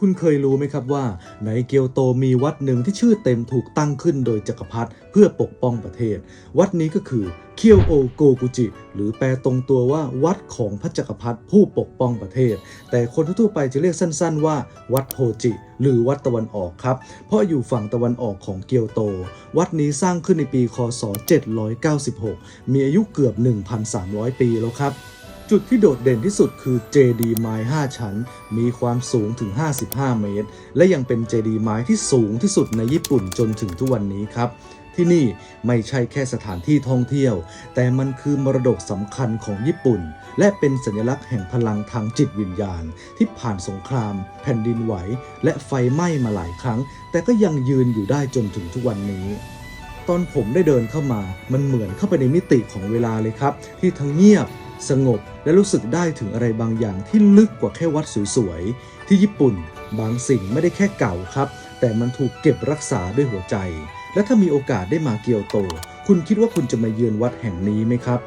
คุณเคยรู้ไหมครับว่า ในเกียวโตมีวัดหนึ่งที่ชื่อเต็มถูกตั้งขึ้นโดยจักรพรรดิเพื่อปกป้องประเทศ วัดนี้ก็คือเคียวโอโกกุจิ หรือแปลตรงตัวว่าวัดของพระจักรพรรดิผู้ปกป้องประเทศ แต่คนทั่วไปจะเรียกสั้นๆ ว่า วัดโฮจิ หรือวัดตะวันออกครับ เพราะอยู่ฝั่งตะวันออกของเกียวโต วัดนี้สร้างขึ้นในปีคศ 796 มีอายุเกือบ 1,300 ปีแล้วครับ จุดที่โดดเด่นที่สุดคือเจดีย์ไม้ 5 ชั้น มีความสูงถึง 55 เมตร และยังเป็นเจดีย์ไม้ที่สูงที่สุดในญี่ปุ่นจนถึงทุกวันนี้ครับ ที่นี่ไม่ใช่แค่สถานที่ท่องเที่ยว แต่มันคือมรดกสำคัญของญี่ปุ่น และเป็นสัญลักษณ์แห่งพลังทางจิตวิญญาณ ที่ผ่านสงคราม แผ่นดินไหว และไฟไหม้มาหลายครั้ง แต่ก็ยังยืนอยู่ได้จนถึงทุกวันนี้ตอนผมได้เดินเข้ามา มันเหมือนเข้าไปในมิติของเวลาเลยครับ ที่ทั้งเงียบ สงบ และรู้สึกได้ถึงอะไรบางอย่างที่ลึกกว่าแค่วัดสวยๆ ที่ญี่ปุ่นบางสิ่งไม่ได้แค่เก่าครับ แต่มันถูกเก็บรักษาด้วยหัวใจ และถ้ามีโอกาสได้มาเกียวโต คุณคิดว่าคุณจะมาเยือนวัดแห่งนี้ไหมครับ